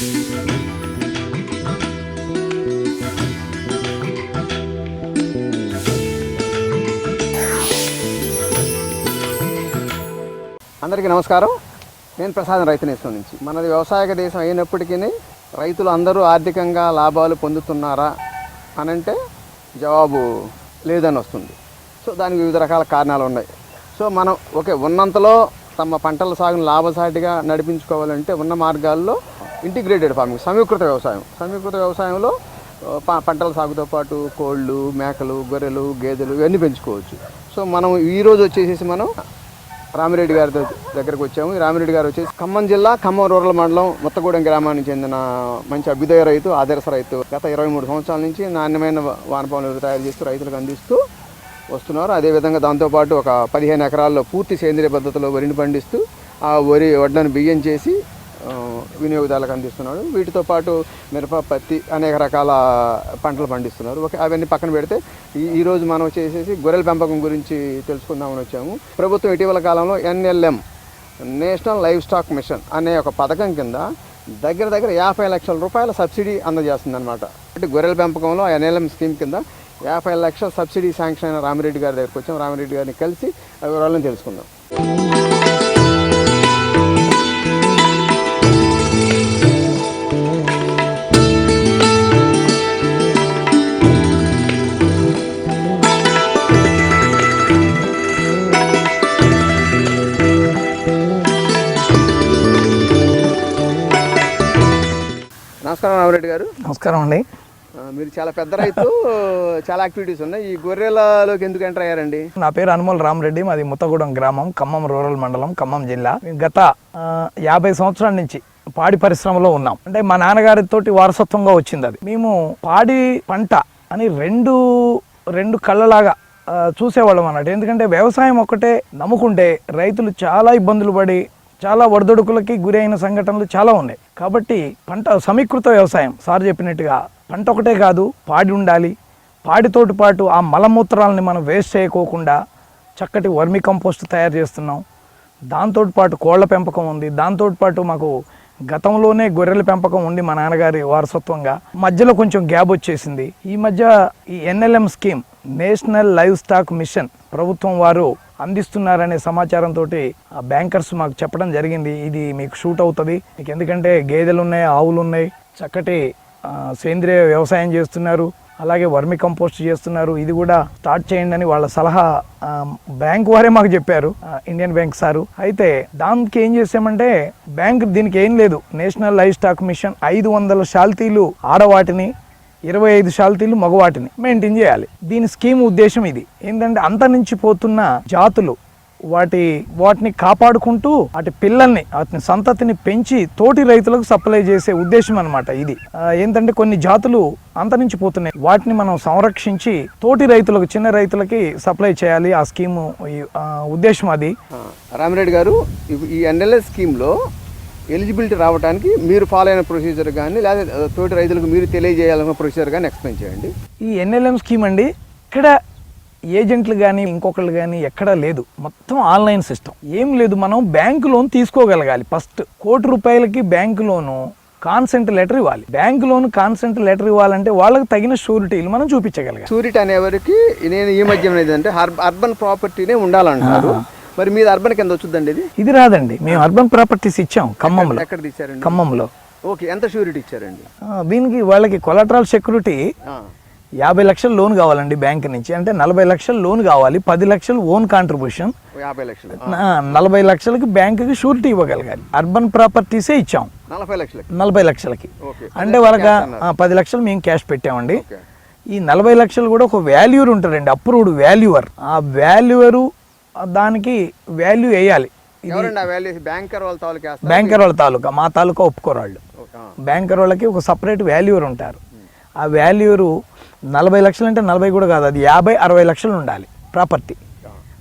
అందరికీ నమస్కారం. నేను ప్రసాదం రైతు నేస్తం నుంచి. మనది వ్యవసాయక దేశం అయినప్పటికీ రైతులు అందరూ ఆర్థికంగా లాభాలు పొందుతున్నారా అని అంటే జవాబు లేదని వస్తుంది. సో దానికి వివిధ రకాల కారణాలు ఉన్నాయి. సో మనం ఓకే ఉన్నంతలో తమ పంటల సాగును లాభసాటిగా నడిపించుకోవాలంటే ఉన్న మార్గాల్లో ఇంటిగ్రేటెడ్ ఫార్మింగ్ సమీకృత వ్యవసాయం. సమీకృత వ్యవసాయంలో ప- పంటల సాగుతో పాటు కోళ్ళు మేకలు గొర్రెలు గేదెలు ఇవన్నీ పెంచుకోవచ్చు. సో మనం ఈరోజు వచ్చేసేసి మనం రామిరెడ్డి గారి దగ్గ- దగ్గరకు వచ్చాము. రామిరెడ్డి గారు వచ్చేసి ఖమ్మం జిల్లా ఖమ్మం రూరల్ మండలం మొత్తగూడెం గ్రామానికి చెందిన మంచి అభ్యుదయ రైతు ఆదర్శ రైతు. గత ఇరవై మూడు సంవత్సరాల నుంచి నాణ్యమైన వానపాములు తయారు చేస్తూ రైతులకు అందిస్తూ వస్తున్నారు. అదేవిధంగా దాంతోపాటు ఒక పదిహేను ఎకరాల్లో పూర్తి సేంద్రియ పద్ధతిలో వరిని పండిస్తూ ఆ వరి వడ్లను బియ్యం చేసి వినియోగదారులకు అందిస్తున్నాడు. వీటితో పాటు మిరప పత్తి అనేక రకాల పంటలు పండిస్తున్నారు. ఓకే అవన్నీ పక్కన పెడితే ఈరోజు మనం వచ్చేసేసి గొర్రెల పెంపకం గురించి తెలుసుకుందామని వచ్చాము. ప్రభుత్వం ఇటీవల కాలంలో NLM national livestock mission అనే ఒక పథకం కింద దగ్గర దగ్గర యాభై లక్షల రూపాయల సబ్సిడీ అందజేస్తుందన్నమాట. అంటే గొర్రెల పెంపకంలో ఎన్ఎల్ఎం స్కీమ్ కింద యాభై లక్షల సబ్సిడీ శాంక్షన్ అయిన రామిరెడ్డి గారి దగ్గరికి వచ్చాం. రామిరెడ్డి గారిని కలిసి ఆ వివరాలను తెలుసుకుందాం. రామిరెడ్డి గారు. నమస్కారం అండి. మీరు చాలా పెద్ద రైతు చాలా యాక్టివిటీస్ ఉన్నాయి. ఈ గొర్రెలలోకి ఎందుకు ఎంటర్ అయ్యారండి? నా పేరు అనుమల్ రామరెడ్డి మాది ముత్తగూడెం గ్రామం ఖమ్మం రూరల్ మండలం ఖమ్మం జిల్లా. గత యాభై సంవత్సరాల నుంచి పాడి పరిశ్రమలో ఉన్నాం. అంటే మా నాన్నగారితోటి వారసత్వంగా వచ్చింది అది. మేము పాడి పంట అని రెండు రెండు కళ్ళలాగా చూసేవాళ్ళం అన్నట్టు. ఎందుకంటే వ్యవసాయం ఒక్కటే నమ్ముకుంటే రైతులు చాలా ఇబ్బందులు పడి చాలా వడదొడుకులకి గురైన సంఘటనలు చాలా ఉన్నాయి. కాబట్టి పంట సమీకృత వ్యవసాయం సార్ చెప్పినట్టుగా పంట ఒకటే కాదు పాడి ఉండాలి. పాడితోటి పాటు ఆ మలమూత్రాలని మనం వేస్ట్ చేయకోకుండా చక్కటి వర్మి కంపోస్ట్ తయారు చేస్తున్నాం. దాంతో పాటు కోళ్ళ పెంపకం ఉంది. దాంతో పాటు మాకు గతంలోనే గొర్రెల పెంపకం ఉండి మా నాన్నగారి వారసత్వంగా మధ్యలో కొంచెం గ్యాప్ వచ్చేసింది. ఈ మధ్య ఈ NLM scheme national livestock mission ప్రభుత్వం వారు అందిస్తున్నారనే సమాచారంతో ఆ బ్యాంకర్స్ మాకు చెప్పడం జరిగింది. ఇది మీకు షూట్ అవుతుంది. మీకు ఎందుకంటే గేదెలు ఉన్నాయి ఆవులు ఉన్నాయి చక్కటి సేంద్రియ వ్యవసాయం చేస్తున్నారు. అలాగే వర్మి కంపోస్ట్ చేస్తున్నారు. ఇది కూడా స్టార్ట్ చేయండి అని వాళ్ళ సలహా బ్యాంక్ వారే మాకు చెప్పారు ఇండియన్ బ్యాంక్ సారు. అయితే దానికి ఏం చేసామంటే బ్యాంక్ దీనికి ఏం లేదు. నేషనల్ లైఫ్ స్టాక్ మిషన్ ఐదు వందల శాల్తీలు ఆడవాటిని ఇరవై ఐదు శాల్తీలు మగవాటిని మెయింటైన్ చేయాలి. దీని స్కీమ్ ఉద్దేశం ఇది. ఏంటంటే అంతరించిపోతున్న జాతులు వాటి వాటిని కాపాడుకుంటూ వాటి పిల్లల్ని వాటిని సంతతిని పెంచి తోటి రైతులకు సప్లై చేసే ఉద్దేశం అనమాట ఇది. ఏంటంటే కొన్ని జాతులు అంతరించిపోతున్నాయి. వాటిని మనం సంరక్షించి తోటి రైతులకు చిన్న రైతులకి సప్లై చేయాలి. ఆ స్కీము ఉద్దేశం అది. రామిరెడ్డి గారు ఈ ఎన్ఎల్ఎస్ స్కీమ్లో ఎలిజిబిలిటీ రావడానికి మీరు ఫాలో అయిన ప్రొసీజర్ కానీ లేదా తోటి రైతులకు మీరు తెలియజేయాలన్న ప్రొసీజర్ కానీ ఎక్స్ప్లెయిన్ చేయండి. ఈ ఎన్ఎల్ఎం స్కీమ్ అండి ఇక్కడ ఏజెంట్లు కానీ ఇంకొకళ్ళు కానీ ఎక్కడా లేదు. మొత్తం ఆన్లైన్ సిస్టమ్ ఏం లేదు మనం బ్యాంకు లోన్ తీసుకోగలగాలి. ఫస్ట్ కోటి రూపాయలకి బ్యాంకు లోను కాన్సెంట్ లెటర్ ఇవ్వాలి. బ్యాంకు లోన్ కాన్సెంట్ లెటర్ ఇవ్వాలంటే వాళ్ళకి తగిన షూరిటీలు మనం చూపించగలగాలి. సూరిటీ అనేవారికి నేను ఈ మధ్య ఏంటంటే అర్బన్ ప్రాపర్టీనే ఉండాలంటారు. మరి మీది అర్బన్ కింద వచ్చుద్దండి ఇది? ఇది రాదండి. మేము అర్బన్ ప్రాపర్టీస్ ఇచ్చాం ఖమ్మంలో. ఎక్కడ తీశారండి? ఖమ్మంలో. ఓకే ఎంత షూరిటీ ఇచ్చారండి? దీనికి వాళ్ళకి కొలట్రల్ సెక్యూరిటీ యాభై లక్షల లోన్ కావాలండి బ్యాంక్ నుంచి. అంటే నలభై లక్షల లోన్ కావాలి పది లక్షలు ఓన్ కాంట్రిబ్యూషన్ యాభై లక్షలు. నలభై లక్షలకి బ్యాంకుకి షూరిటీ ఇవ్వగలగాలి. అర్బన్ ప్రాపర్టీసే ఇచ్చాం. నలభై లక్షలకి. నలభై లక్షలకి. ఓకే. అంటే వాళ్ళకి పది లక్షలు మేము క్యాష్ పెట్టామండి. ఈ నలభై లక్షలు కూడా ఒక వాల్యూర్ ఉంటారండి అప్రూవ్డ్ వాల్యూవర్ ఆ వాల్యూవరు దానికి వాల్యూ వేయాలి. బ్యాంకర్ వాళ్ళ తాలూకా మా తాలూకా ఒప్పుకోరాళ్ళు. బ్యాంకర్ వాళ్ళకి ఒక సపరేట్ వాల్యూర్ ఉంటారు. ఆ వాల్యూరు నలభై లక్షలు అంటే నలభై కూడా కాదు అది యాభై అరవై లక్షలు ఉండాలి ప్రాపర్టీ.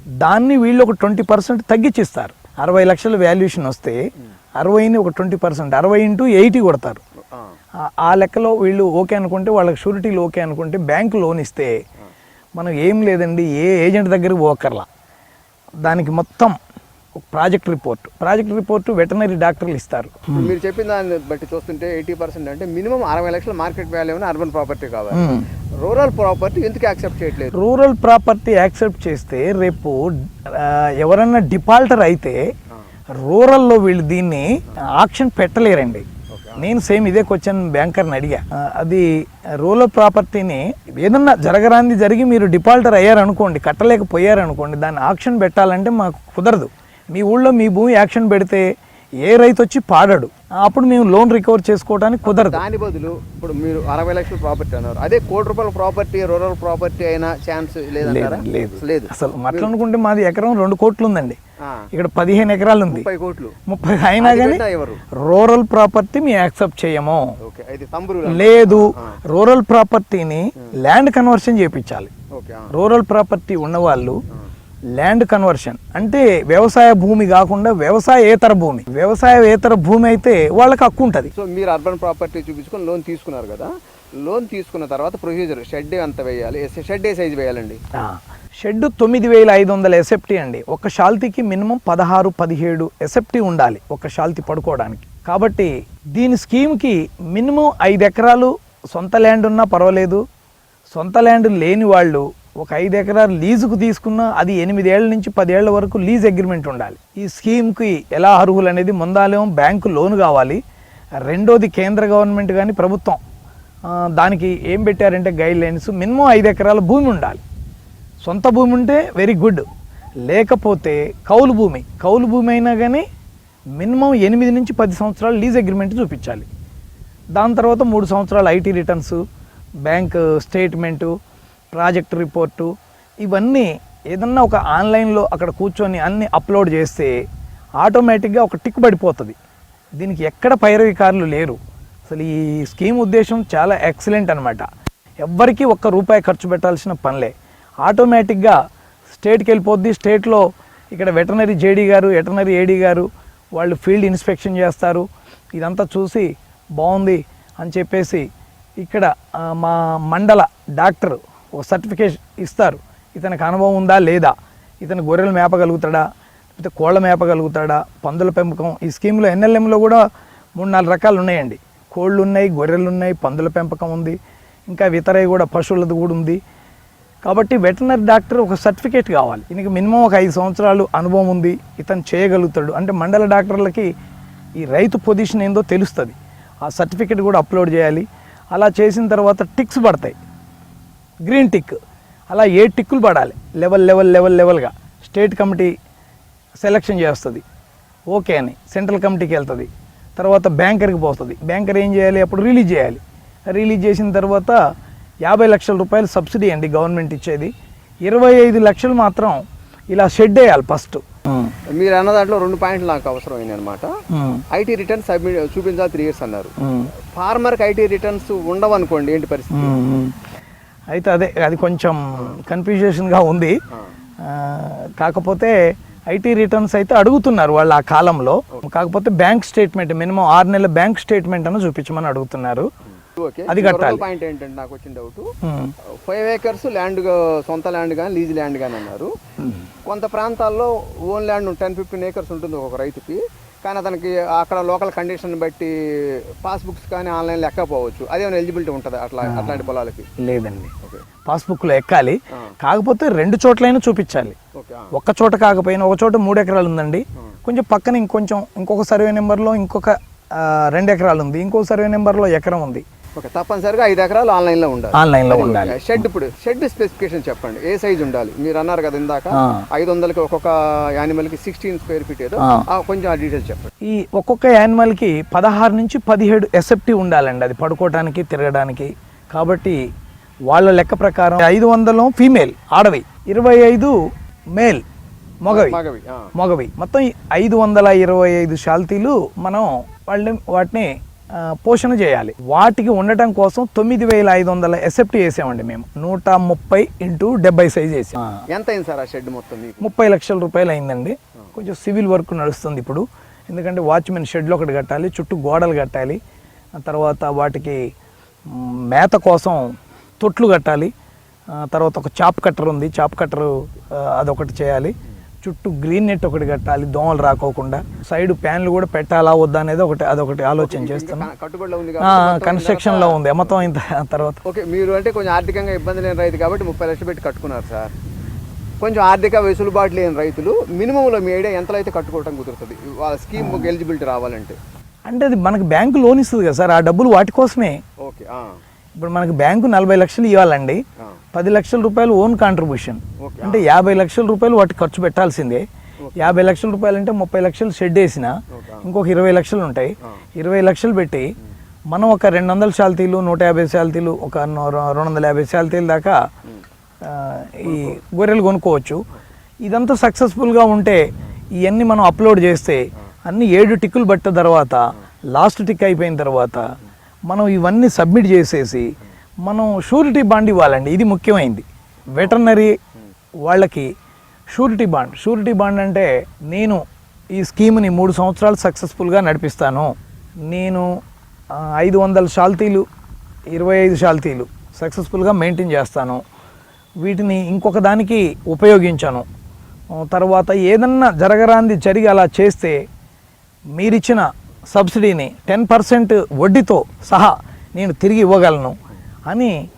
దాన్ని వీళ్ళు ఒక ట్వంటీ పర్సెంట్ తగ్గించిస్తారు. అరవై లక్షల వాల్యుయేషన్ వస్తే అరవైని ఒక ట్వంటీ పర్సెంట్ అరవై ఇంటూ ఎయిటీ కొడతారు. ఆ, లెక్కలో వీళ్ళు ఓకే అనుకుంటే వాళ్ళకి షూరిటీలు ఓకే అనుకుంటే బ్యాంకు లోన్ ఇస్తే మనం ఏం లేదండి ఏ ఏజెంట్ దగ్గరికి పోకర్లా. దానికి మొత్తం project report. Project report veterinary డాక్టర్లు ఇస్తారు. మీరు చెప్పిన దాన్ని బట్టి చూస్తుంటే ఎయిటీ పర్సెంట్ అంటే మినిమం అరవై లక్షల మార్కెట్ వాల్యూ ఉన్న అర్బన్ ప్రాపర్టీ కావాలి. రూరల్ ప్రాపర్టీ ఎందుకు యాక్సెప్ట్ చేయట్లేదు? రూరల్ ప్రాపర్టీ యాక్సెప్ట్ చేస్తే రేపు ఎవరన్నా డిఫాల్టర్ అయితే రూరల్లో వీళ్ళు దీన్ని ఆక్షన్ పెట్టలేరండి. నేను సేమ్ ఇదే క్వశ్చన్ బ్యాంకర్ని అడిగా. అది రూరల్ ప్రాపర్టీని ఏదన్నా జరగరాంది జరిగి మీరు డిఫాల్టర్ అయ్యారనుకోండి కట్టలేకపోయారనుకోండి దాన్ని ఆక్షన్ పెట్టాలంటే మాకు కుదరదు. మీ ఊళ్ళో మీ భూమి యాక్షన్ పెడితే ఏ రైతు వచ్చి పాడాడు? అప్పుడు మేము లోన్ రికవర్ చేసుకోవడానికి కుదరదు. దాని బదులు ఇప్పుడు మీరు అరవై లక్షల ప్రాపర్టీ అన్నారు. అదే కోటి రూపాయల ప్రాపర్టీ రూరల్ ప్రాపర్టీ అయినా ఛాన్స్ లేదు లేదు. అసలు మాట్లాడుకుంటే మాది ఎకరం రెండు కోట్లు ఉందండి ఇక్కడ పదిహేను ఎకరాలు ఉంది. ముప్పై కోట్లు. ముప్పై అయినా కానీ రూరల్ ప్రాపర్టీ మేము యాక్సెప్ట్ చేయము. లేదు రూరల్ ప్రాపర్టీని ల్యాండ్ కన్వర్షన్ చేయించాలి రూరల్ ప్రాపర్టీ ఉన్నవాళ్ళు ల్యాండ్ కన్వర్షన్ అంటే వ్యవసాయ భూమి కాకుండా వ్యవసాయేతర భూమి. వ్యవసాయేతర భూమి అయితే వాళ్ళకి హక్కు ఉంటుంది. సో మీరు అర్బన్ ప్రాపర్టీ చూపించుకొని లోన్ తీసుకున్నారు కదా లోన్ తీసుకున్న తర్వాత ప్రొసీజర్ షెడ్ ఎంత వేయాలి? షెడ్ ఏ సైజ్ వేయాలండి? షెడ్ తొమ్మిది వేల ఐదు వందల ఎసెప్టీ అండి. ఒక షాల్తీకి మినిమం పదహారు పదిహేడు ఎసెప్టీ ఉండాలి ఒక షాల్తీ పడుకోవడానికి. కాబట్టి దీని స్కీమ్కి మినిమం ఐదు ఎకరాలు సొంత ల్యాండ్ ఉన్నా పర్వాలేదు. సొంత ల్యాండ్ లేని వాళ్ళు ఒక ఐదు ఎకరాలు లీజుకు తీసుకున్నా అది ఎనిమిదేళ్ళ నుంచి పదేళ్ళ వరకు లీజ్ అగ్రిమెంట్ ఉండాలి. ఈ స్కీమ్కి ఎలా అర్హులు అనేది ముందాలేమో బ్యాంకు లోన్ కావాలి. రెండోది కేంద్ర గవర్నమెంట్ కానీ ప్రభుత్వం. దానికి ఏం పెట్టారంటే గైడ్ లైన్స్ మినిమం ఐదు ఎకరాల భూమి ఉండాలి. సొంత భూమి ఉంటే వెరీ గుడ్. లేకపోతే కౌలు భూమి. కౌలు భూమి అయినా కానీ మినిమం ఎనిమిది నుంచి పది సంవత్సరాలు లీజ్ అగ్రిమెంట్ చూపించాలి. దాని తర్వాత మూడు సంవత్సరాలు IT returns bank statement project report ఇవన్నీ ఏదన్నా ఒక ఆన్లైన్లో అక్కడ కూర్చొని అన్ని అప్లోడ్ చేస్తే ఆటోమేటిక్గా ఒక టిక్ పడిపోతుంది. దీనికి ఎక్కడ పైరవికారులు లేరు. అసలు ఈ స్కీమ్ ఉద్దేశం చాలా ఎక్సలెంట్ అనమాట ఎవ్వరికీ ఒక్క రూపాయి ఖర్చు పెట్టాల్సిన పనిలే. ఆటోమేటిక్గా స్టేట్కి వెళ్ళిపోద్ది. స్టేట్లో ఇక్కడ వెటనరీ జేడీ గారు వెటనరీ ఏడీ గారు వాళ్ళు ఫీల్డ్ ఇన్స్పెక్షన్ చేస్తారు. ఇదంతా చూసి బాగుంది అని చెప్పేసి ఇక్కడ మా మండల డాక్టర్ ఒక సర్టిఫికేట్ ఇస్తారు. ఇతనికి అనుభవం ఉందా లేదా? ఇతను గొర్రెలు మేపగలుగుతాడా? లేకపోతే కోళ్ళ మేపగలుగుతాడా? పందుల పెంపకం. ఈ స్కీమ్లో ఎన్ఎల్ఎంలో కూడా మూడు నాలుగు రకాలు ఉన్నాయండి. కోళ్ళు ఉన్నాయి గొర్రెలు ఉన్నాయి పందుల పెంపకం ఉంది. ఇంకా ఇతరవి కూడా పశువులది కూడా ఉంది. కాబట్టి వెటనరీ డాక్టర్ ఒక సర్టిఫికేట్ కావాలి. ఈయనకి మినిమం ఒక ఐదు సంవత్సరాలు అనుభవం ఉంది. ఇతను చేయగలుగుతాడు. అంటే మండల డాక్టర్లకి ఈ రైతు పొజిషన్ ఏందో తెలుస్తుంది. ఆ సర్టిఫికేట్ కూడా అప్లోడ్ చేయాలి. అలా చేసిన తర్వాత టిక్స్ పడతాయి. Green tick. అలా ఏ టిక్కులు పడాలి? లెవెల్ లెవెల్ లెవెల్ లెవెల్గా. స్టేట్ కమిటీ సెలక్షన్ చేస్తుంది. ఓకే అని. సెంట్రల్ కమిటీకి వెళ్తుంది. తర్వాత బ్యాంకర్కి పోతుంది బ్యాంకర్ ఏం చేయాలి? అప్పుడు రిలీజ్ చేయాలి. రిలీజ్ చేసిన తర్వాత యాభై లక్షల రూపాయలు సబ్సిడీ అండి గవర్నమెంట్ ఇచ్చేది. ఇరవై ఐదు లక్షలు మాత్రం ఇలా షెడ్ వేయాలి ఫస్ట్. మీరు అన్న దాంట్లో రెండు పాయింట్లు నాకు అవసరమైంది అనమాట ఐటీ రిటర్న్స్ సబ్మిట్ చూపించాలి త్రీ ఇయర్స్ అన్నారు. ఫార్మర్కి ఐటీ రిటర్న్స్ ఉండవు అనుకోండి ఏంటి పరిస్థితి? అయితే అదే అది కొంచెం కన్ఫ్యూజేషన్గా ఉంది. కాకపోతే ఐటీ రిటర్న్స్ అయితే అడుగుతున్నారు వాళ్ళు ఆ కాలంలో. కాకపోతే బ్యాంక్ స్టేట్మెంట్ మినిమం ఆరు నెలల బ్యాంక్ స్టేట్మెంట్ అని చూపించమని అడుగుతున్నారు. ఓకే అది కట్టాలి. పాయింట్ ఏంటంటే నాకు వచ్చిన డౌట్. ఫైవ్ ఏకర్స్ ల్యాండ్ సొంత ల్యాండ్ కానీ లీజ్ ల్యాండ్ కానీ అన్నారు. కొంత ప్రాంతాల్లో own land ten fifteen acres ఉంటుంది ఒక రైతుకి. కానీ అతనికి అక్కడ లోకల్ కండిషన్ బట్టి పాస్బుక్స్ కానీ ఆన్లైన్ లెక్కపోవచ్చు అదేమైనా ఎలిజిబిలిటీ ఉంటుంది అట్లా అట్లాంటి పొలాలకి? లేదండి. పాస్బుక్లో ఎక్కాలి. కాకపోతే రెండు చోట్లైనా చూపించాలి. ఒక్క చోట కాకపోయినా ఒక చోట మూడు ఎకరాలు ఉందండి. కొంచెం పక్కన ఇంకొంచెం ఇంకొక సర్వే నెంబర్లో ఇంకొక రెండు ఎకరాలు ఉంది. ఇంకొక సర్వే నెంబర్లో ఎకరం ఉంది. ఓకే తప్పనిసరిగా ఐదు ఎకరాలు ఆన్లైన్లో ఉండాలి. ఆన్లైన్లో ఉండాలి. షెడ్ ఇప్పుడు షెడ్ స్పెసిఫికేషన్ చెప్పండి. ఏ సైజ్ ఉండాలి? మీరు అన్నారు కదా ఇందాక. ఐదు వందలకి ఒక్కొక్క యానిమల్కి సిక్స్టీన్ స్క్వేర్ ఫీట్ ఏదో. కొంచెం ఆ డీటెయిల్స్ చెప్పండి. ఈ ఒక్కొక్క యానిమల్కి పదహారు నుంచి పదిహేడు ఎసెప్టీ ఉండాలండి. అది పడుకోవడానికి తిరగడానికి. కాబట్టి వాళ్ళ లెక్క ప్రకారం ఐదు వందలు ఫీమేల్ ఆడవి. ఇరవై ఐదు మేల్ మగవి. మగవి మొత్తం ఐదు వందల ఇరవై ఐదు శాల్తీలు మనం వాళ్ళని వాటిని పోషణ చేయాలి. వాటికి ఉండటం కోసం తొమ్మిది వేల ఐదు వందల ఎసెప్టీ వేసామండి మేము. నూట ముప్పై ఇంటూ డెబ్బై సైజ్ వేసాం. ఎంత అయింది సార్ ఆ షెడ్ మొత్తం ముప్పై లక్షల రూపాయలు అయిందండి. కొంచెం సివిల్ వర్క్ నడుస్తుంది ఇప్పుడు. ఎందుకంటే వాచ్మెన్ షెడ్లు ఒకటి కట్టాలి చుట్టూ గోడలు కట్టాలి ఆ తర్వాత వాటికి మేత కోసం తొట్లు కట్టాలి తర్వాత ఒక చాప్ కట్టర్ ఉంది. చాప్ కట్టరు అదొకటి చేయాలి. చుట్టూ గ్రీన్ నెట్ ఒకటి కట్టాలి దోమలు రాకోకుండా. సైడ్ ప్యాన్లు కూడా పెట్టాలా వద్దా అనేది ఒకటి అదొకటి ఆలోచన చేస్తున్నాం కన్స్ట్రక్షన్లో ఉంది మొత్తం ఇంత తర్వాత. ఓకే మీరు అంటే కొంచెం ఆర్థికంగా ఇబ్బంది లేని రైతు కాబట్టి ముప్పై లక్షలు పెట్టి కట్టుకున్నారు సార్. కొంచెం ఆర్థిక వెసులుబాటు లేని రైతులు మినిమంలో మీ ఐడియా ఎంతలో అయితే కట్టుకోవడం కుదురుతుంది? వాళ్ళ స్కీమ్ ఎలిజిబిలిటీ రావాలంటే. అంటే అది మనకి బ్యాంకు లోన్ ఇస్తుంది కదా సార్ ఆ డబ్బులు వాటి కోసమే. ఓకే ఇప్పుడు మనకి బ్యాంకు నలభై లక్షలు ఇవ్వాలండి. పది లక్షల రూపాయలు ఓన్ కాంట్రిబ్యూషన్ అంటే యాభై లక్షల రూపాయలు వాటి ఖర్చు పెట్టాల్సిందే. యాభై లక్షల రూపాయలు అంటే ముప్పై లక్షలు షెడ్ వేసిన ఇంకొక ఇరవై లక్షలు ఉంటాయి. ఇరవై లక్షలు పెట్టి మనం ఒక రెండు వందల శాలతీలు నూట యాభై శాలతీలు ఒక రెండు వందల యాభై శాలతీల దాకా ఈ గొర్రెలు కొనుక్కోవచ్చు. ఇదంతా సక్సెస్ఫుల్గా ఉంటే ఇవన్నీ మనం అప్లోడ్ చేస్తే అన్ని ఏడు టిక్కులు పట్టిన తర్వాత లాస్ట్ టిక్ అయిపోయిన తర్వాత మనం ఇవన్నీ సబ్మిట్ చేసేసి మనం షూరిటీ బాండ్ ఇవ్వాలండి. ఇది ముఖ్యమైనది వెటర్నరీ వాళ్ళకి షూరిటీ బాండ్. షూరిటీ బాండ్ అంటే నేను ఈ స్కీమ్ని మూడు సంవత్సరాలు సక్సెస్ఫుల్గా నడిపిస్తాను. నేను ఐదు వందల షాల్తీలు ఇరవై ఐదు షాల్తీలు సక్సెస్ఫుల్గా మెయింటైన్ చేస్తాను. వీటిని ఇంకొక దానికి ఉపయోగించాను. తర్వాత ఏదన్నా జరగరాంది జరిగి అలా చేస్తే మీరిచ్చిన సబ్సిడీని టెన్ పర్సెంట్ వడ్డీతో సహా నేను తిరిగి ఇవ్వగలను అని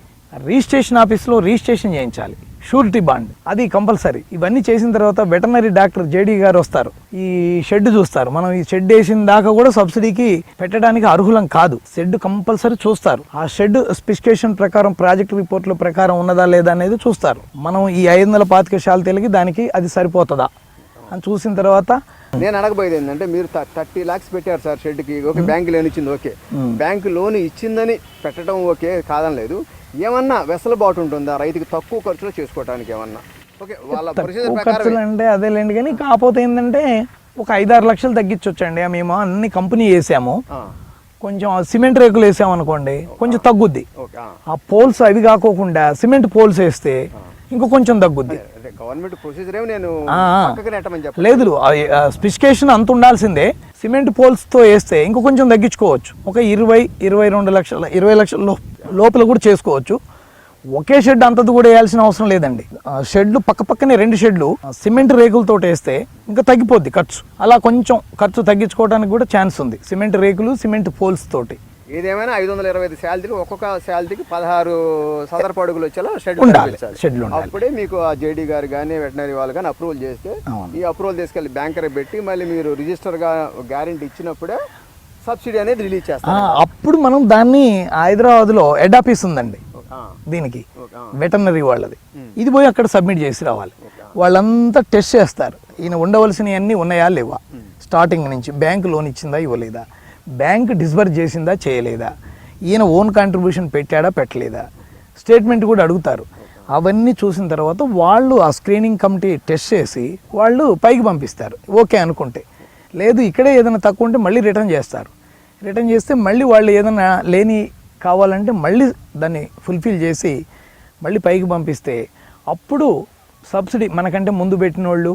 రిజిస్ట్రేషన్ ఆఫీస్లో రిజిస్ట్రేషన్ చేయించాలి. Surety bond. అది కంపల్సరీ. ఇవన్నీ చేసిన తర్వాత వెటనరీ డాక్టర్ జేడీ గారు వస్తారు. ఈ షెడ్ చూస్తారు. మనం ఈ షెడ్ వేసిన దాకా కూడా సబ్సిడీకి పెట్టడానికి అర్హులం కాదు. షెడ్ కంపల్సరీ చూస్తారు. ఆ షెడ్ స్పెసిఫికేషన్ ప్రకారం ప్రాజెక్ట్ రిపోర్ట్ల ప్రకారం ఉన్నదా లేదా అనేది చూస్తారు. మనం ఈ ఐదు వందల పాతిక శాలతీలకి దానికి అది సరిపోతుందా అని చూసిన తర్వాత నేను అడగబోయేది ఏంటంటే మీరు థర్టీ లాక్స్ పెట్టారు సార్ షెడ్కి ఓకే బ్యాంక్ లోన్ ఇచ్చింది ఓకే. బ్యాంక్ లోన్ ఇచ్చిందని పెట్టడం ఓకే కాదనలేదు ఏమన్నా వెసలుబాటు ఉంటుందా రైతుకి తక్కువ ఖర్చులో చేసుకోవడానికి ఏమన్నా? ఓకే వాళ్ళ ప్రకారం ఖర్చులు అంటే అదేలేండి కానీ కాకపోతే ఏంటంటే ఒక ఐదారు లక్షలు తగ్గించవచ్చండి మేము అన్ని కంపెనీ వేసాము. కొంచెం సిమెంట్ రేకులు వేసాము అనుకోండి కొంచెం తగ్గుద్ది. ఆ. పోల్స్ అవి కాకోకుండా సిమెంట్ పోల్స్ వేస్తే ఇంకో కొంచెం తగ్గుద్ది. గవర్నమెంట్ ప్రొసీజర్ నేను ఆ, ఆ. పక్కకి నెట్టమని చెప్పాను లేదు స్పెసిఫికేషన్ అంత ఉండాల్సిందే. సిమెంట్ పోల్స్తో వేస్తే ఇంకో కొంచెం తగ్గించుకోవచ్చు. ఒక ఇరవై ఇరవై రెండు లక్షల ఇరవై లక్షల లోపల కూడా చేసుకోవచ్చు. ఒకే షెడ్ అంతది కూడా వేయాల్సిన అవసరం లేదండి. షెడ్లు పక్క పక్కనే రెండు షెడ్లు సిమెంట్ రేకులతో వేస్తే ఇంకా తగ్గిపోద్ది ఖర్చు. అలా కొంచెం ఖర్చు తగ్గించుకోవడానికి కూడా ఛాన్స్ ఉంది. సిమెంట్ రేకులు సిమెంట్ పోల్స్ తోటి. ఏదేమైనా ఐదు వందల ఇరవై ఐదు శాలరీకి ఒక్కొక్క శాలరీకి పదహారు సదరపు అడుగులు వచ్చేలా షెడ్ ఉండాలి. కల్పించాలి. షెడ్లు ఉండాలి. అప్పుడే మీకు ఆ జేడీ గారు కానీ వెటనరీ వాళ్ళు కానీ అప్రూవల్ చేస్తే. ఈ అప్రూవల్ తీసుకెళ్ళి బ్యాంకర్ పెట్టి మళ్ళీ మీరు రిజిస్టర్గా గ్యారెంటీ ఇచ్చినప్పుడే సబ్సిడీ అనేది రిలీజ్ చేస్తారు. అప్పుడు మనం దాన్ని హైదరాబాద్లో హెడ్ ఆఫీస్ ఉందండి. దీనికి. వెటర్నరీ వాళ్ళది. ఇది పోయి అక్కడ సబ్మిట్ చేసి రావాలి. వాళ్ళంతా టెస్ట్ చేస్తారు. ఈయన ఉండవలసినవన్నీ ఉన్నాయా లేవా? స్టార్టింగ్ నుంచి బ్యాంక్ లోన్ ఇచ్చిందా ఇవ్వలేదా? బ్యాంక్ డిస్బర్స్ చేసిందా చేయలేదా? ఈయన ఓన్ కాంట్రిబ్యూషన్ పెట్టాడా పెట్టలేదా? స్టేట్మెంట్ కూడా అడుగుతారు. అవన్నీ చూసిన తర్వాత వాళ్ళు ఆ స్క్రీనింగ్ కమిటీ టెస్ట్ చేసి వాళ్ళు పైకి పంపిస్తారు. ఓకే అనుకుంటే. లేదు ఇక్కడే ఏదైనా తక్కువ ఉంటే మళ్ళీ రిటర్న్ చేస్తారు. రిటర్న్ చేస్తే మళ్ళీ వాళ్ళు ఏదైనా లేని కావాలంటే మళ్ళీ దాన్ని ఫుల్ఫిల్ చేసి మళ్ళీ పైకి పంపిస్తే అప్పుడు సబ్సిడీ మనకంటే ముందు పెట్టిన వాళ్ళు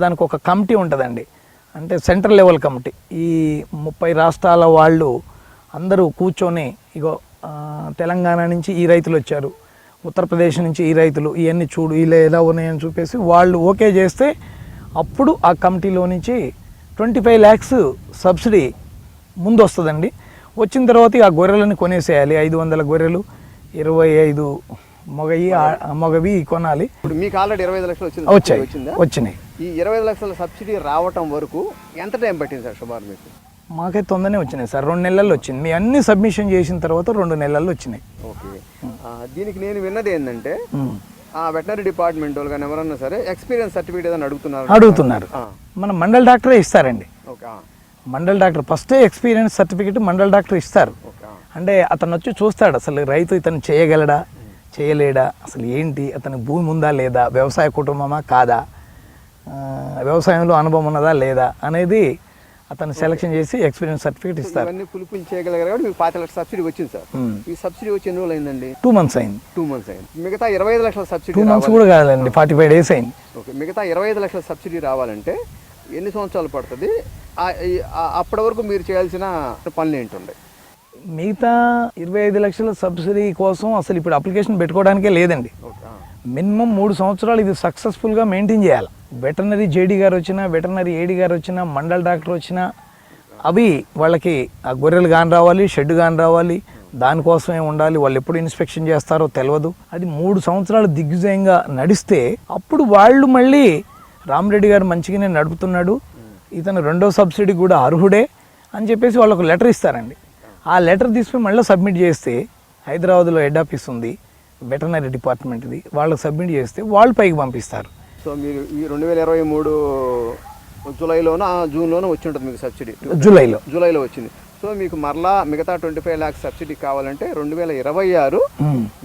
దానికి ఒక కమిటీ ఉంటుందండి. అంటే సెంట్రల్ లెవెల్ కమిటీ. ఈ ముప్పై రాష్ట్రాల వాళ్ళు అందరూ కూర్చొని ఇగో తెలంగాణ నుంచి ఈ రైతులు వచ్చారు. ఉత్తరప్రదేశ్ నుంచి ఈ రైతులు ఇవన్నీ చూడు ఇలా ఎలా ఉన్నాయని చూపేసి వాళ్ళు ఓకే చేస్తే అప్పుడు ఆ కమిటీలో నుంచి ట్వంటీ ఫైవ్ ల్యాక్స్ సబ్సిడీ ముందు వస్తుందండి వచ్చిన తర్వాత ఆ గొర్రెలను కొనేసేయాలి. ఐదు వందల గొర్రెలు ఇరవై ఐదు మగవి మగవి కొనాలి. ఇప్పుడు మీకు ఆల్రెడీ ఇరవై ఐదు లక్షలు వచ్చింది వచ్చాయి. వచ్చిందా? వచ్చినాయి. ఈ ఇరవై ఐదు లక్షల సబ్సిడీ రావటం వరకు ఎంత టైం పట్టింది సార్ సుమారు మీకు? మాకైతే తొందరనే వచ్చినాయి సార్. రెండు నెలల్లో వచ్చింది. మీ అన్ని సబ్మిషన్ చేసిన తర్వాత రెండు నెలల్లో వచ్చినాయి. ఓకే. దీనికి నేను విన్నది ఏంటంటే. ఆ వెటనరీ డిపార్ట్మెంట్ వాళ్ళు కానీ ఎవరన్నా సరే ఎక్స్పీరియన్స్ సర్టిఫికేట్ ఏదైనా అడుగుతున్నారు. అడుగుతున్నారు. మన మండల్ డాక్టరే ఇస్తారండి. మండల్ డాక్టర్ ఫస్టే ఎక్స్పీరియన్స్ సర్టిఫికేట్ మండల్ డాక్టర్ ఇస్తారు. అంటే అతను వచ్చి చూస్తాడు అసలు రైతు ఇతను చేయగలడా? చేయలేడా? అసలు ఏంటి? అతని భూమి ఉందా లేదా? వ్యవసాయ కుటుంబమా? కాదా? వ్యవసాయంలో అనుభవం ఉన్నదా లేదా? అనేది అతను సెలక్షన్ చేసి ఎక్స్పీరియన్స్ సర్టిఫికేట్ ఇస్తారు. ఇవన్నీ ఫుల్ఫిల్ చేయగలిగారు కాబట్టి మీకు పాతి లక్షల సబ్సిడీ వచ్చింది సార్. ఈ సబ్సిడీ వచ్చి ఎన్ని రోజులు అయిందండి? టూ మంత్స్ అయింది. టూ మంత్స్ అయింది. మిగతా ఇరవై ఐదు లక్షల టూ సబ్సిడీ మంత్స్ కూడా కాదండి ఫార్టీ ఫైవ్ డేస్ అయింది. ఓకే మిగతా ఇరవై ఐదు లక్షల సబ్సిడీ రావాలంటే ఎన్ని సంవత్సరాలు పడుతుంది? అప్పటి వరకు మీరు చేయాల్సిన పనులు ఏంటుండే మిగతా ఇరవై ఐదు లక్షల సబ్సిడీ కోసం అసలు ఇప్పుడు అప్లికేషన్ పెట్టుకోవడానికే లేదండి. మినిమం మూడు సంవత్సరాలు ఇది సక్సెస్ఫుల్గా మెయింటైన్ చేయాలి. వెటర్నరీ జేడీ గారు వచ్చినా వెటర్నరీ ఏడి గారు వచ్చినా మండల డాక్టర్ వచ్చినా అవి వాళ్ళకి ఆ గొర్రెలు కాని రావాలి షెడ్ కాని రావాలి దానికోసమే ఉండాలి. వాళ్ళు ఎప్పుడు ఇన్స్పెక్షన్ చేస్తారో తెలియదు అది మూడు సంవత్సరాలు దిగ్విజయంగా నడిస్తే అప్పుడు వాళ్ళు మళ్ళీ రామరెడ్డి గారు మంచిగానే నడుపుతున్నాడు. ఇతను రెండో సబ్సిడీ కూడా అర్హుడే అని చెప్పేసి వాళ్ళకు లెటర్ ఇస్తారండి. ఆ లెటర్ తీసుకుని మళ్ళీ సబ్మిట్ చేస్తే హైదరాబాద్లో హెడ్ ఆఫీస్ ఉంది వెటర్నరీ డిపార్ట్మెంట్ది వాళ్ళకి సబ్మిట్ చేస్తే వాళ్ళు పైకి పంపిస్తారు. సో మీరు ఈ రెండు వేల ఇరవై మూడు జూలైలోనో జూన్లోనో వచ్చి ఉంటుంది మీకు సబ్సిడీ. జూలైలో. జూలైలో వచ్చింది. సో మీకు మరలా మిగతా ట్వంటీ ఫైవ్ ల్యాక్స్ సబ్సిడీ కావాలంటే రెండు వేల ఇరవై ఆరు.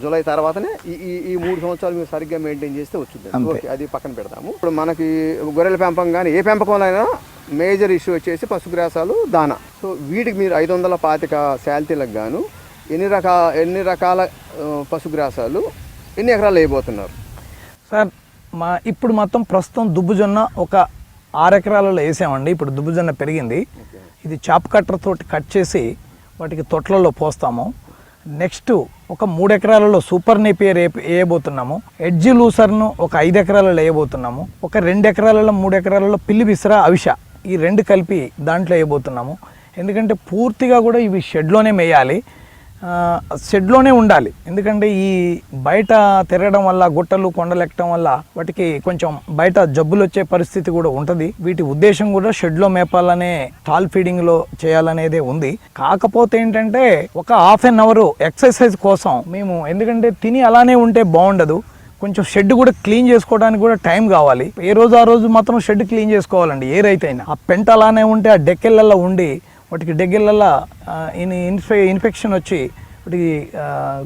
జూలై తర్వాతనే ఈ ఈ మూడు సంవత్సరాలు మీరు సరిగ్గా మెయింటైన్ చేస్తే వచ్చింది. ఓకే అది పక్కన పెడదాము. ఇప్పుడు మనకి గొర్రెల పెంపకం కానీ ఏ పెంపకంలో అయినా మేజర్ ఇష్యూ వచ్చేసి పశుగ్రాసాలు దాన. సో వీటికి మీరు ఐదు వందల పాతిక శాలతీలకు గాను ఎన్ని రకాల ఎన్ని రకాల పశుగ్రాసాలు ఎన్ని ఎకరాలు వేయబోతున్నారు? సార్ మా ఇప్పుడు మొత్తం ప్రస్తుతం దుబ్బుజొన్న ఒక ఆరు ఎకరాలలో వేసామండి. ఇప్పుడు దుబ్బుజొన్న పెరిగింది. ఇది చాప్ కట్టర్ తోటి కట్ చేసి వాటికి తొట్లలో పోస్తాము. నెక్స్ట్ ఒక మూడు ఎకరాలలో సూపర్ నేపియర్ వేయబోతున్నాము. ఎడ్జి లూసర్ను ఒక ఐదు ఎకరాలలో వేయబోతున్నాము. ఒక రెండు ఎకరాలలో మూడు ఎకరాలలో పిల్లి బిసరా అవిష. ఈ రెండు కలిపి దాంట్లో వేయబోతున్నాము. ఎందుకంటే పూర్తిగా కూడా ఇవి షెడ్లోనే మేయాలి. షెడ్లోనే ఉండాలి. ఎందుకంటే ఈ బయట తిరగడం వల్ల గుట్టలు కొండలు ఎక్కడం వల్ల వాటికి కొంచెం బయట జబ్బులు వచ్చే పరిస్థితి కూడా ఉంటుంది. వీటి ఉద్దేశం కూడా షెడ్లో మేపాలనే టాల్ ఫీడింగ్లో చేయాలనేదే ఉంది. కాకపోతే ఏంటంటే ఒక హాఫ్ అన్ అవర్ ఎక్సర్సైజ్ కోసం మేము ఎందుకంటే తిని అలానే ఉంటే బాగుండదు. కొంచెం షెడ్ కూడా క్లీన్ చేసుకోవడానికి కూడా టైం కావాలి. ఏ రోజు ఆ రోజు మాత్రం షెడ్ క్లీన్ చేసుకోవాలండి ఏ అయినా ఆ పెంట అలానే ఉంటే ఆ డెక్కెళ్ళల్లో ఉండి వాటికి డెగ్గిళ్ళల్లో ఇన్ఫె ఇన్ఫెక్షన్ వచ్చి వాటికి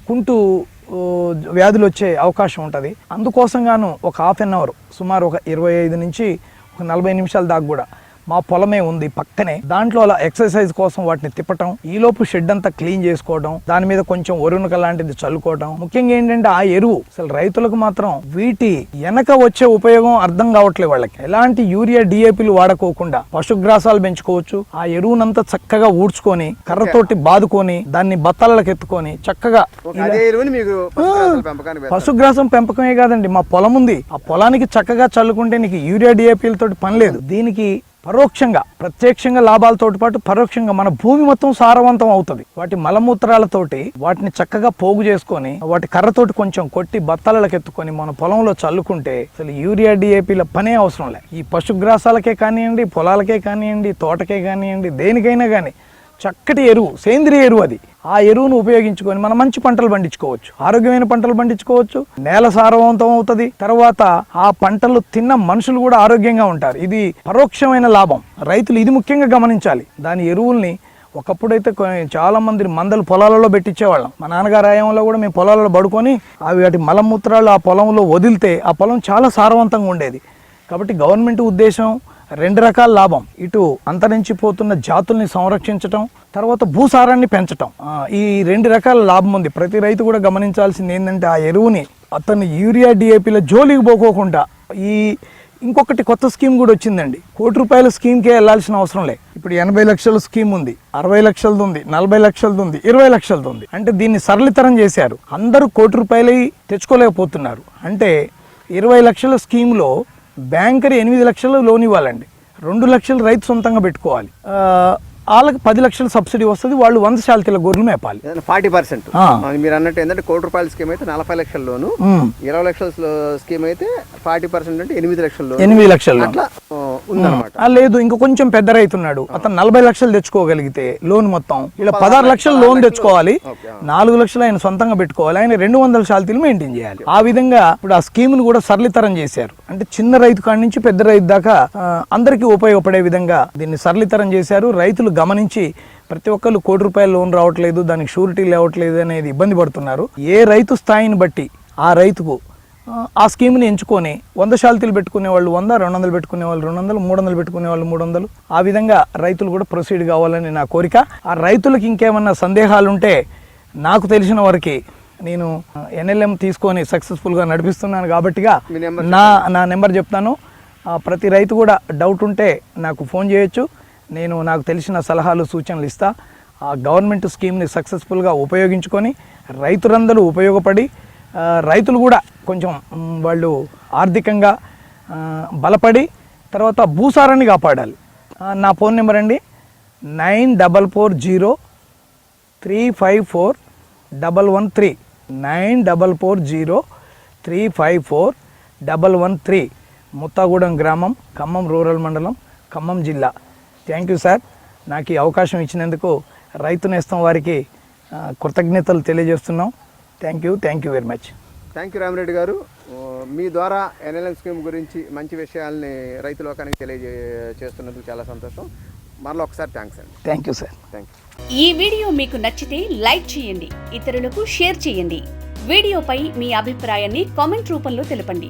కుంటు వ్యాధులు వచ్చే అవకాశం ఉంటుంది. అందుకోసం గాను ఒక హాఫ్ అన్ అవర్ సుమారు ఒక ఇరవై ఐదు నుంచి ఒక నలభై నిమిషాల దాకా కూడా మా పొలమే ఉంది పక్కనే. దాంట్లో అలా ఎక్సర్సైజ్ కోసం వాటిని తిప్పటం ఈలోపు షెడ్ అంతా క్లీన్ చేసుకోవడం దాని మీద కొంచెం ఒరునుక లాంటిది చల్లుకోవడం ముఖ్యంగా ఏంటంటే ఆ ఎరువు అసలు రైతులకు మాత్రం వీటి వెనక వచ్చే ఉపయోగం అర్థం కావట్లేదు వాళ్ళకి. ఎలాంటి యూరియా డిఏపిలు వాడుకోకుండా పశుగ్రాసాలు పెంచుకోవచ్చు. ఆ ఎరువునంతా చక్కగా ఊడ్చుకొని కర్రతోటి బాదుకొని దాన్ని బత్తాలకు ఎత్తుకొని చక్కగా. పశుగ్రాసం పెంపకమే కాదండి మా పొలం ఉంది. ఆ పొలానికి చక్కగా చల్లుకుంటే నీకు యూరియా డిఏపీలతోటి పని లేదు. దీనికి పరోక్షంగా ప్రత్యక్షంగా లాభాలతోటి పాటు పరోక్షంగా మన భూమి మొత్తం సారవంతం అవుతుంది. వాటి మలమూత్రాలతోటి వాటిని చక్కగా పోగు చేసుకొని వాటి కర్రతోటి కొంచెం కొట్టి బత్తాలకు ఎత్తుకొని మన పొలంలో చల్లుకుంటే అసలు యూరియా డిఏపీల పనే అవసరం లే. ఈ పశుగ్రాసాలకే కానివ్వండి పొలాలకే కానివ్వండి తోటకే కానివ్వండి దేనికైనా కానీ చక్కటి ఎరువు సేంద్రియ ఎరువు అది. ఆ ఎరువును ఉపయోగించుకొని మనం మంచి పంటలు పండించుకోవచ్చు. ఆరోగ్యమైన పంటలు పండించుకోవచ్చు. నేల సారవంతం అవుతుంది. తర్వాత ఆ పంటలు తిన్న మనుషులు కూడా ఆరోగ్యంగా ఉంటారు. ఇది పరోక్షమైన లాభం. రైతులు ఇది ముఖ్యంగా గమనించాలి. దాని ఎరువుల్ని ఒకప్పుడైతే చాలా మంది మందలు పొలాలలో పెట్టించేవాళ్ళం. మా నాన్నగారు ఆయంలో కూడా మేము పొలాలలో పడుకొని అవి వాటి మలమూత్రాలు ఆ పొలంలో వదిలితే ఆ పొలం చాలా సారవంతంగా ఉండేది. కాబట్టి గవర్నమెంట్ ఉద్దేశం రెండు రకాల లాభం. ఇటు అంతరించిపోతున్న జాతుల్ని సంరక్షించటం తర్వాత భూసారాన్ని పెంచటం. ఈ రెండు రకాల లాభం ఉంది. ప్రతి రైతు కూడా గమనించాల్సింది ఏంటంటే ఆ ఎరువుని అతను యూరియా డిఏపిలో జోలికి పోకోకుండా ఈ ఇంకొకటి కొత్త స్కీమ్ కూడా వచ్చిందండి. కోటి రూపాయల స్కీమ్కే వెళ్ళాల్సిన అవసరం లే. ఇప్పుడు ఎనభై లక్షల స్కీమ్ ఉంది. అరవై లక్షలది ఉంది. నలభై లక్షలది ఉంది. ఇరవై లక్షలది ఉంది. అంటే దీన్ని సరళీతరం చేశారు. అందరూ కోటి రూపాయలు తెచ్చుకోలేకపోతున్నారు. అంటే ఇరవై లక్షల స్కీమ్లో బ్యాంకర్ ఎనిమిది లక్షలు లోన్ ఇవ్వాలండి. రెండు లక్షలు రైతు సొంతంగా పెట్టుకోవాలి. వాళ్ళకి పది లక్షల సబ్సిడీ వస్తుంది వాళ్ళు వంద శాలతీల గొర్రెలు మేపాలి. Forty percent. మీరు అన్నట్టు ఏంటంటే కోటి రూపాయల స్కీమ్ అయితే నలభై లక్షల లోను. ఇరవై లక్షల స్కీమ్ అయితే ఫార్టీ పర్సెంట్ అంటే ఎనిమిది లక్షల ఎనిమిది లక్షల. అట్లా ఉందన్నమాట. లేదు ఇంకా కొంచెం పెద్ద రైతు ఉన్నాడు. అతను నలభై లక్షలు తెచ్చుకోగలిగితే లోన్ మొత్తం. ఇలా పదహారు లక్షలు లోన్ తెచ్చుకోవాలి. నాలుగు లక్షలు ఆయన సొంతంగా పెట్టుకోవాలి. ఆయన రెండు వందల శాలతీలు మెయింటైన్ చేయాలి. ఆ విధంగా ఇప్పుడు ఆ స్కీమ్ను కూడా సరళీతరం చేశారు. అంటే చిన్న రైతు కాడి నుంచి పెద్ద రైతు దాకా అందరికీ ఉపయోగపడే విధంగా దీన్ని సరళీతరం చేశారు. రైతులు గమనించి ప్రతి ఒక్కరు కోటి రూపాయల లోన్ రావట్లేదు దానికి షూరిటీ లేవట్లేదు అనేది ఇబ్బంది పడుతున్నారు. ఏ రైతు స్థాయిని బట్టి ఆ రైతుకు ఆ, స్కీమ్ని ఎంచుకొని వంద శాలతీలు పెట్టుకునే వాళ్ళు వంద రెండు వందలు పెట్టుకునే వాళ్ళు రెండు వందలు మూడు వందలు పెట్టుకునే వాళ్ళు మూడు వందలు. ఆ విధంగా రైతులు కూడా ప్రొసీడ్ కావాలని నా కోరిక. ఆ రైతులకు ఇంకేమన్నా సందేహాలు ఉంటే నాకు తెలిసిన వరకు నేను ఎన్ఎల్ఎం తీసుకొని సక్సెస్ఫుల్గా నడిపిస్తున్నాను కాబట్టిగా నా నా నెంబర్ చెప్తాను. ప్రతి రైతు కూడా డౌట్ ఉంటే నాకు ఫోన్ చేయొచ్చు. నేను నాకు తెలిసిన సలహాలు సూచనలు ఇస్తా. ఆ గవర్నమెంట్ స్కీమ్ని సక్సెస్ఫుల్గా ఉపయోగించుకొని రైతులందరూ ఉపయోగపడి రైతులు కూడా కొంచెం వాళ్ళు ఆర్థికంగా బలపడి తర్వాత భూసారాన్ని కాపాడాలి. నా ఫోన్ నెంబర్ అండి. Nine double four zero three five four double one three. Nine double four zero three five four double one three. Muthagudem గ్రామం ఖమ్మం రూరల్ మండలం ఖమ్మం జిల్లా. థ్యాంక్ యూ సార్ నాకు ఈ అవకాశం ఇచ్చినందుకు రైతు నేస్తం వారికి కృతజ్ఞతలు తెలియజేస్తున్నాం. Thank you thank you very much thank you Ramireddy గారు. మీ ద్వారా ఎన్ఎల్ఎం స్కీమ్ గురించి మంచి విషయాల్ని రైతు లోకానికి తెలియజే చేస్తున్నందుకు చాలా సంతోషం. మరలా ఒకసారి థ్యాంక్స్ అండి. Thank you sir thank you ఈ వీడియో మీకు నచ్చితే లైక్ చేయండి ఇతరులకు షేర్ చేయండి. వీడియోపై మీ అభిప్రాయాన్ని కామెంట్ రూపంలో తెలపండి.